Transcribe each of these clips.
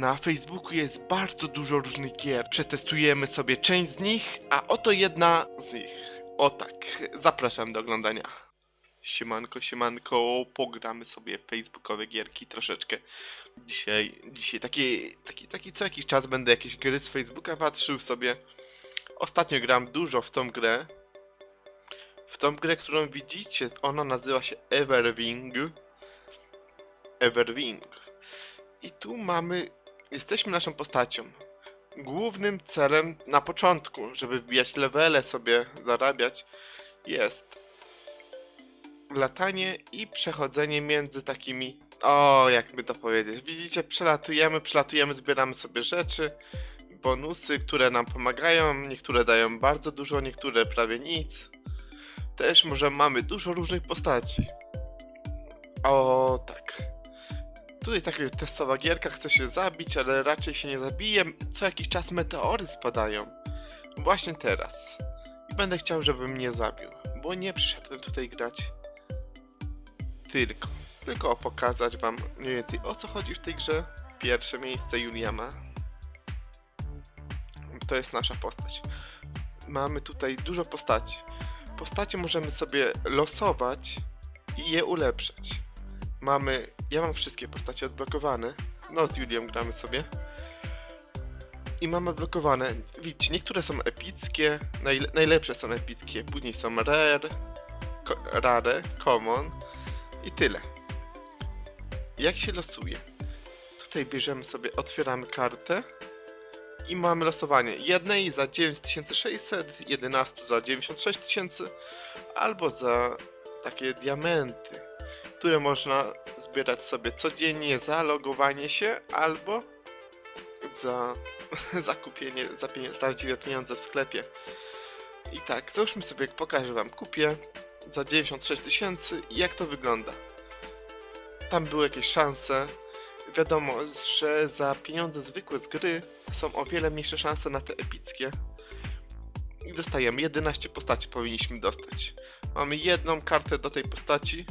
Na Facebooku jest bardzo dużo różnych gier. Przetestujemy sobie część z nich, a oto jedna z nich. O tak, zapraszam do oglądania. Siemanko, siemanko, pogramy sobie facebookowe gierki troszeczkę. Dzisiaj, dzisiaj taki, taki, taki co jakiś czas będę jakieś gry z Facebooka patrzył sobie. Ostatnio gram dużo w tą grę. W tą grę, którą widzicie, ona nazywa się Everwing. Everwing. I tu mamy, jesteśmy naszą postacią. Głównym celem na początku, żeby wbijać levele sobie, zarabiać, jest latanie i przechodzenie między takimi. O, jakby to powiedzieć. Widzicie, przelatujemy, przelatujemy, zbieramy sobie rzeczy, bonusy, które nam pomagają. Niektóre dają bardzo dużo, niektóre prawie nic. Też może mamy dużo różnych postaci. O, tak. Tutaj taka testowa gierka, chce się zabić, ale raczej się nie zabije. Co jakiś czas meteory spadają. Właśnie teraz. I będę chciał, żeby mnie zabił, bo nie przyszedłem tutaj grać tylko. Tylko pokazać wam mniej więcej o co chodzi w tej grze. Pierwsze miejsce Juliana. To jest nasza postać. Mamy tutaj dużo postaci. Postacie możemy sobie losować i je ulepszać. Mamy. Ja mam wszystkie postacie odblokowane. No, z Julią gramy sobie. I mamy odblokowane. Widzicie, niektóre są epickie, najle najlepsze są epickie, później są rare, ko rare, common i tyle. Jak się losuje? Tutaj bierzemy sobie, otwieramy kartę i mamy losowanie jednej za 9600, 11 za 96 tysięcy albo za takie diamenty, które można zbierać sobie codziennie za logowanie się albo za zakupienie za pienie- prawdziwe pieniądze w sklepie. I tak, załóżmy sobie, pokażę wam, kupię za 96 tysięcy i jak to wygląda. Tam były jakieś szanse. Wiadomo, że za pieniądze zwykłe z gry są o wiele mniejsze szanse na te epickie. I dostajemy 11 postaci powinniśmy dostać. Mamy jedną kartę do tej postaci.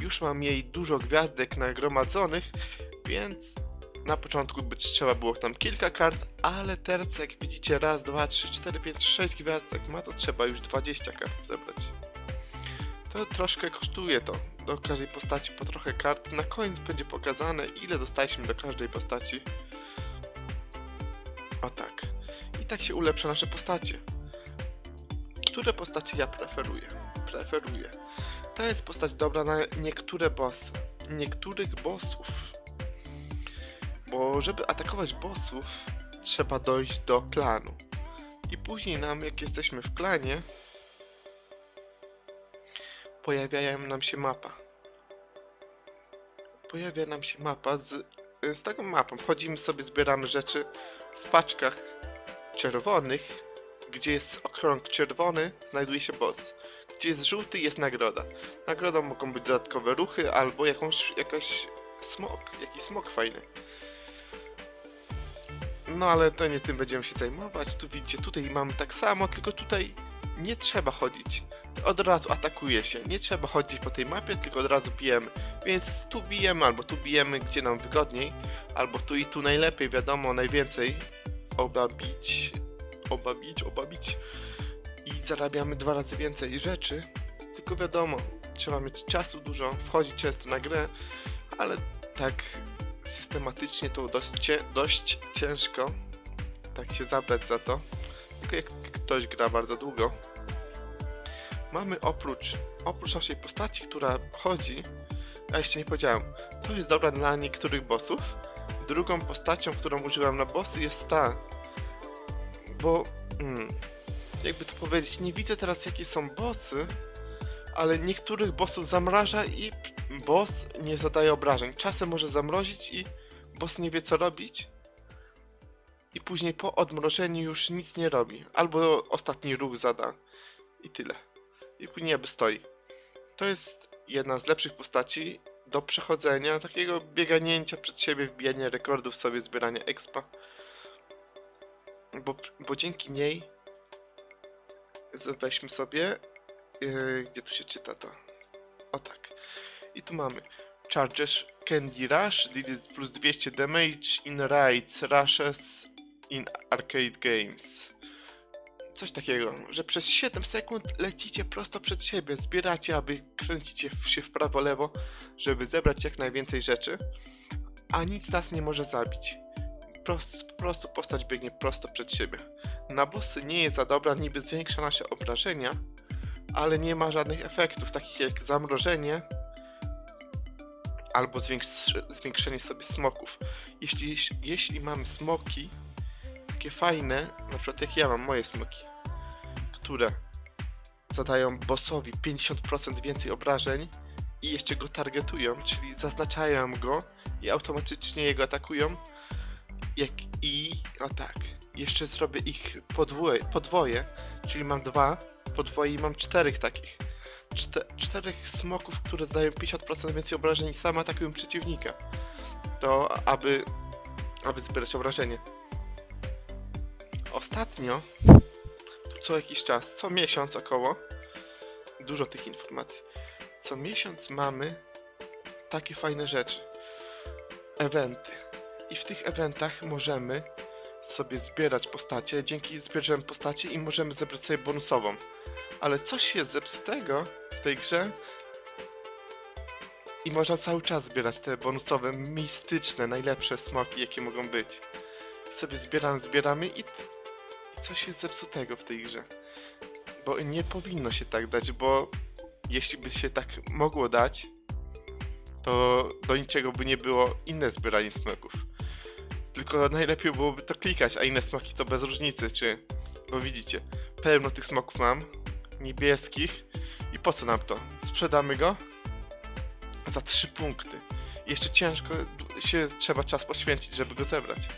Już mam jej dużo gwiazdek nagromadzonych, więc na początku by trzeba było tam kilka kart, ale teraz jak widzicie raz, dwa, trzy, cztery, pięć, sześć gwiazdek ma, to trzeba już 20 kart zebrać. To troszkę kosztuje to. Do każdej postaci po trochę kart. Na koniec będzie pokazane, ile dostaliśmy do każdej postaci. O tak. I tak się ulepsza nasze postacie. Które postacie ja preferuję? Preferuję. To jest postać dobra na niektóre bossy. Niektórych bossów. Bo żeby atakować bossów, trzeba dojść do klanu. I później nam, jak jesteśmy w klanie, pojawiają nam się mapa. Pojawia nam się mapa z, z taką mapą. Wchodzimy sobie, zbieramy rzeczy w paczkach czerwonych. Gdzie jest okrąg czerwony, znajduje się boss. Gdzie jest żółty, jest nagroda. Nagrodą mogą być dodatkowe ruchy albo jakąś, jakaś smok, jakiś smok fajny. No ale to nie tym będziemy się zajmować. Tu widzicie, tutaj mamy tak samo, tylko tutaj nie trzeba chodzić od razu atakuje się. Nie trzeba chodzić po tej mapie, tylko od razu bijemy. Więc tu bijemy, albo tu bijemy, gdzie nam wygodniej, albo tu i tu najlepiej, wiadomo, najwięcej. Oba bić, oba bić, oba bić. I zarabiamy dwa razy więcej rzeczy. Tylko wiadomo, trzeba mieć czasu dużo, wchodzić często na grę, ale tak systematycznie to dość, dość ciężko. Tak się zabrać za to. Tylko jak ktoś gra bardzo długo, mamy oprócz, oprócz naszej postaci, która chodzi, ja jeszcze nie powiedziałem, to jest dobra dla niektórych bossów. Drugą postacią, którą używam na bossy jest ta, bo hmm, jakby to powiedzieć, nie widzę teraz jakie są bossy, ale niektórych bossów zamraża i boss nie zadaje obrażeń. Czasem może zamrozić i boss nie wie co robić. I później po odmrożeniu już nic nie robi. Albo ostatni ruch zada. I tyle i później jakby stoi. To jest jedna z lepszych postaci do przechodzenia, takiego bieganięcia przed siebie, wbijania rekordów sobie, zbierania expa. Bo, bo dzięki niej weźmy sobie, yy, gdzie tu się czyta to. O tak. I tu mamy Charges, Candy Rush, plus 200 damage in raids, rushes in arcade games. Coś takiego, że przez 7 sekund lecicie prosto przed siebie, zbieracie, aby kręcicie się w prawo, lewo, żeby zebrać jak najwięcej rzeczy, a nic nas nie może zabić. Prost, po prostu postać biegnie prosto przed siebie. Na bossy nie jest za dobra, niby zwiększa nasze obrażenia, ale nie ma żadnych efektów, takich jak zamrożenie albo zwiększ- zwiększenie sobie smoków. Jeśli, jeśli mamy smoki, takie fajne, na przykład jak ja mam moje smoki, które zadają bossowi 50% więcej obrażeń i jeszcze go targetują, czyli zaznaczają go i automatycznie jego atakują. Jak i no tak, jeszcze zrobię ich podwoje, podwoje czyli mam dwa podwoje i mam czterech takich. Czte, czterech smoków, które zdają 50% więcej obrażeń i same atakują przeciwnika. To aby, aby zbierać obrażenie. Ostatnio, co jakiś czas, co miesiąc około, dużo tych informacji. Co miesiąc mamy takie fajne rzeczy. Eventy. I w tych eventach możemy sobie zbierać postacie. Dzięki zbierzemy postacie i możemy zebrać sobie bonusową. Ale coś jest zepsutego w tej grze. I można cały czas zbierać te bonusowe, mistyczne, najlepsze smoki, jakie mogą być. Sobie zbieramy, zbieramy i, i coś jest zepsutego w tej grze. Bo nie powinno się tak dać, bo jeśli by się tak mogło dać, to do niczego by nie było inne zbieranie smoków. Tylko najlepiej byłoby to klikać, a inne smoki to bez różnicy, czy... Bo widzicie, pełno tych smoków mam, niebieskich. I po co nam to? Sprzedamy go za 3 punkty. Jeszcze ciężko się trzeba czas poświęcić, żeby go zebrać.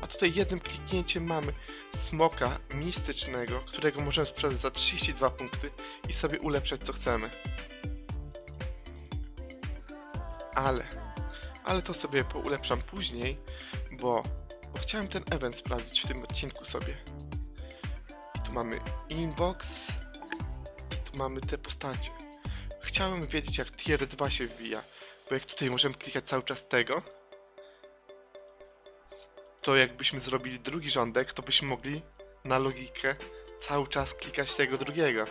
A tutaj jednym kliknięciem mamy smoka mistycznego, którego możemy sprzedać za 32 punkty i sobie ulepszać co chcemy. Ale, ale to sobie poulepszam później, bo, bo chciałem ten event sprawdzić w tym odcinku sobie. I tu mamy inbox i tu mamy te postacie. Chciałem wiedzieć jak tier 2 się wbija, bo jak tutaj możemy klikać cały czas tego, to jakbyśmy zrobili drugi rządek, to byśmy mogli na logikę cały czas klikać tego drugiego.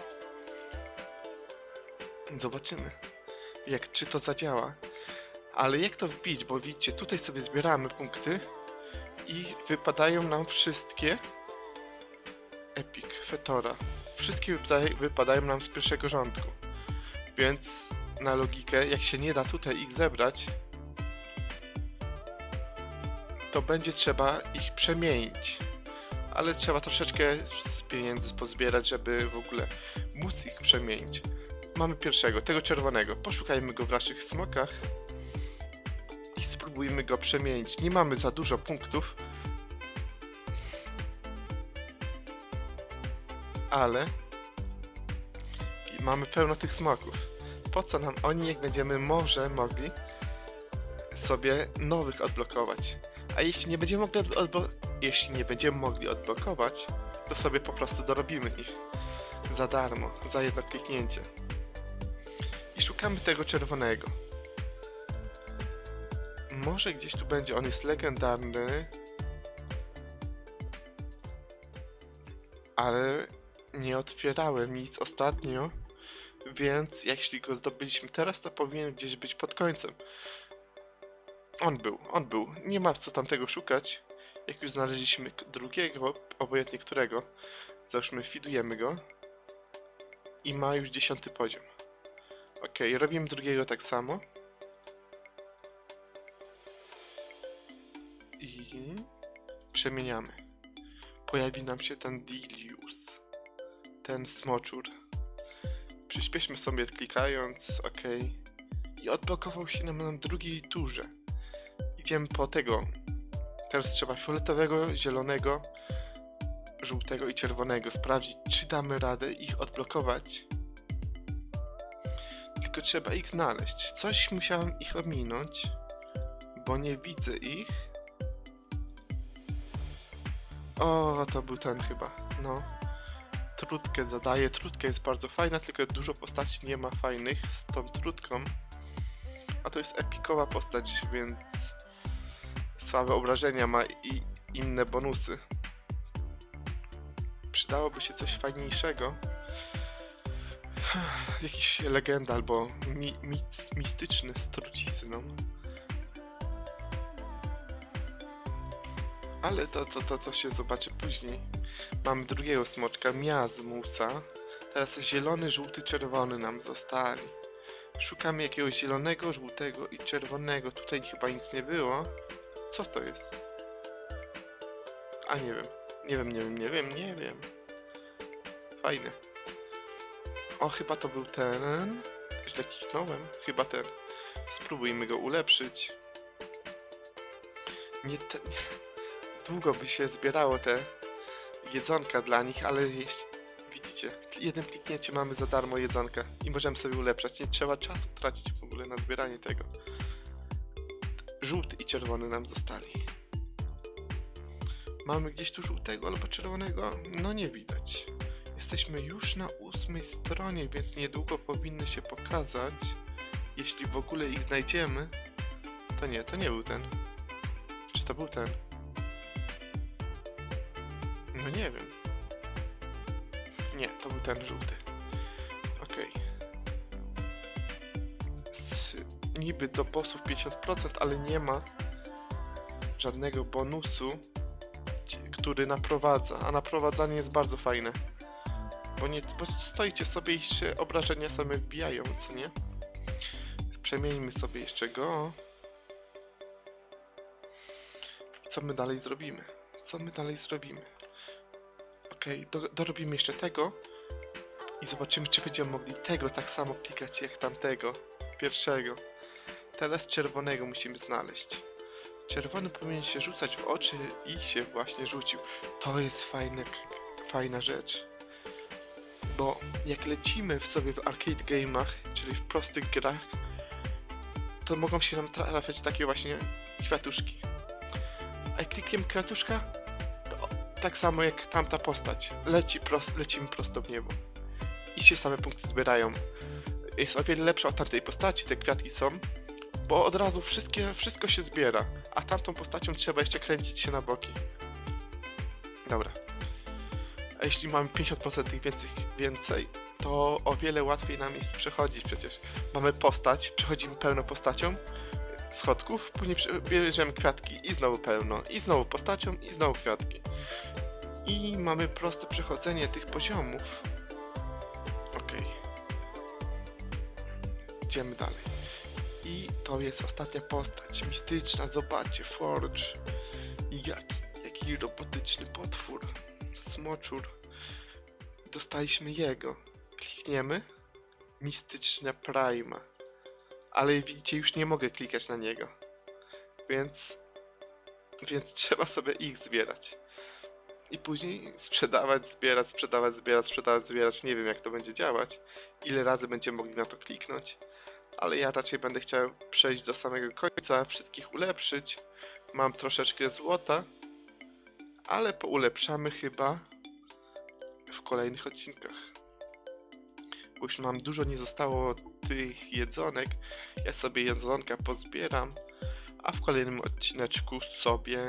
Zobaczymy, jak czy to zadziała. Ale jak to wbić, bo widzicie, tutaj sobie zbieramy punkty i wypadają nam wszystkie Epic, Fetora. Wszystkie wypadają, wypadają nam z pierwszego rządku. Więc na logikę, jak się nie da tutaj ich zebrać, to będzie trzeba ich przemienić. Ale trzeba troszeczkę z pieniędzy pozbierać, żeby w ogóle móc ich przemienić. Mamy pierwszego, tego czerwonego. Poszukajmy go w naszych smokach spróbujmy go przemienić. Nie mamy za dużo punktów, ale mamy pełno tych smoków. Po co nam oni, jak będziemy może mogli sobie nowych odblokować? A jeśli nie będziemy mogli odblo- jeśli nie będziemy mogli odblokować, to sobie po prostu dorobimy ich za darmo, za jedno kliknięcie. I szukamy tego czerwonego. Może gdzieś tu będzie, on jest legendarny. Ale nie otwierałem nic ostatnio, więc jeśli go zdobyliśmy teraz, to powinien gdzieś być pod końcem. On był, on był. Nie ma co tamtego szukać. Jak już znaleźliśmy drugiego, obojętnie którego, załóżmy fidujemy go i ma już dziesiąty poziom. Ok, robimy drugiego tak samo. I przemieniamy. Pojawi nam się ten Dilius, ten smoczur. Przyspieszmy sobie klikając, ok. I odblokował się nam na drugiej turze. Idziemy po tego. Teraz trzeba fioletowego, zielonego, żółtego i czerwonego. Sprawdzić, czy damy radę ich odblokować. Tylko trzeba ich znaleźć. Coś musiałem ich ominąć, bo nie widzę ich. O, to był ten chyba. No. Trutkę zadaje. Trutka jest bardzo fajna, tylko dużo postaci nie ma fajnych z tą trutką. A to jest epikowa postać, więc słabe obrażenia ma i inne bonusy. Przydałoby się coś fajniejszego. Jakiś legenda albo mi, mi, mistyczny z trucizną. Ale to, to, to, to się zobaczy później. Mamy drugiego smoczka, Miazmusa. Teraz zielony, żółty, czerwony nam zostali. Szukamy jakiegoś zielonego, żółtego i czerwonego. Tutaj chyba nic nie było. Co to jest? A nie wiem. Nie wiem, nie wiem, nie wiem, nie wiem. Fajne. O, chyba to był ten. Źle kliknąłem. Chyba ten. Spróbujmy go ulepszyć. Nie ten. Długo by się zbierało te jedzonka dla nich, ale jeśli widzicie, jednym kliknięciem mamy za darmo jedzonka i możemy sobie ulepszać. Nie trzeba czasu tracić w ogóle na zbieranie tego. Żółty i czerwony nam zostali. Mamy gdzieś tu żółtego albo czerwonego? No nie widać. Jesteśmy już na ósmej stronie, więc niedługo powinny się pokazać. Jeśli w ogóle ich znajdziemy, to nie, to nie był ten. Czy to był ten? No nie wiem. Nie, to był ten żółty. Okej. Z- Niby do bossów 50%, ale nie ma żadnego bonusu, który naprowadza. A naprowadzanie jest bardzo fajne. Bo, nie, bo stoicie sobie i się obrażenia same wbijają, co nie? Przemieńmy sobie jeszcze go. Co my dalej zrobimy? Co my dalej zrobimy? Okej, do, dorobimy jeszcze tego i zobaczymy, czy będziemy mogli tego tak samo klikać jak tamtego, pierwszego. Teraz czerwonego musimy znaleźć. Czerwony powinien się rzucać w oczy i się właśnie rzucił. To jest fajne, fajna rzecz. Bo jak lecimy w sobie w arcade game'ach, czyli w prostych grach, to mogą się nam trafiać takie właśnie kwiatuszki. A jak klikniemy kwiatuszka, tak samo jak tamta postać. Leci prost, lecimy prosto w niebo. I się same punkty zbierają. Jest o wiele lepsza od tamtej postaci, te kwiatki są, bo od razu wszystkie, wszystko się zbiera, a tamtą postacią trzeba jeszcze kręcić się na boki. Dobra. A jeśli mamy 50% tych więcej, więcej, to o wiele łatwiej nam jest przechodzić przecież. Mamy postać, przechodzimy pełną postacią, schodków, później bierzemy kwiatki i znowu pełno, i znowu postacią, i znowu kwiatki. I mamy proste przechodzenie tych poziomów. Okej. Idziemy dalej. I to jest ostatnia postać, mistyczna, zobaczcie, Forge. I jaki, jaki robotyczny potwór, smoczur. Dostaliśmy jego. Klikniemy. Mistyczna Prima ale widzicie, już nie mogę klikać na niego. Więc, więc trzeba sobie ich zbierać. I później sprzedawać, zbierać, sprzedawać, zbierać, sprzedawać, zbierać. Nie wiem jak to będzie działać. Ile razy będziemy mogli na to kliknąć. Ale ja raczej będę chciał przejść do samego końca, wszystkich ulepszyć. Mam troszeczkę złota, ale poulepszamy chyba w kolejnych odcinkach. Bo już nam dużo nie zostało tych jedzonek. Ja sobie jedzonka pozbieram, a w kolejnym odcineczku sobie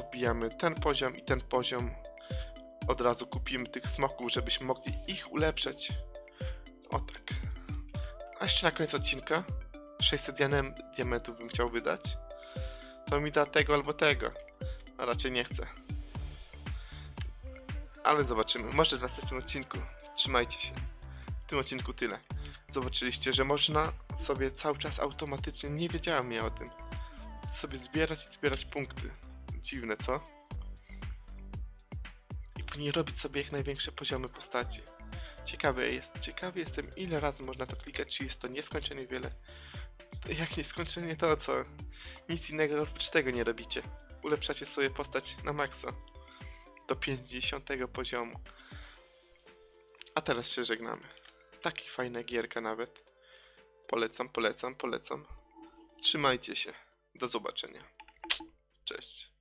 pobijamy ten poziom i ten poziom. Od razu kupimy tych smoków, żebyśmy mogli ich ulepszać. O tak. A jeszcze na koniec odcinka 600 dianem, diamentów bym chciał wydać. To mi da tego albo tego. A raczej nie chcę. Ale zobaczymy. Może w następnym odcinku. Trzymajcie się. W tym odcinku tyle. Zobaczyliście, że można sobie cały czas automatycznie, nie wiedziałem ja o tym, sobie zbierać i zbierać punkty. Dziwne, co? I później robić sobie jak największe poziomy postaci. Ciekawe jest, ciekawy jestem ile razy można to klikać, czy jest to nieskończenie wiele. Jak nieskończenie to co? Nic innego oprócz tego nie robicie. Ulepszacie sobie postać na maksa. Do 50 poziomu. A teraz się żegnamy. Taki fajna gierka nawet. Polecam, polecam, polecam. Trzymajcie się. Do zobaczenia. Cześć.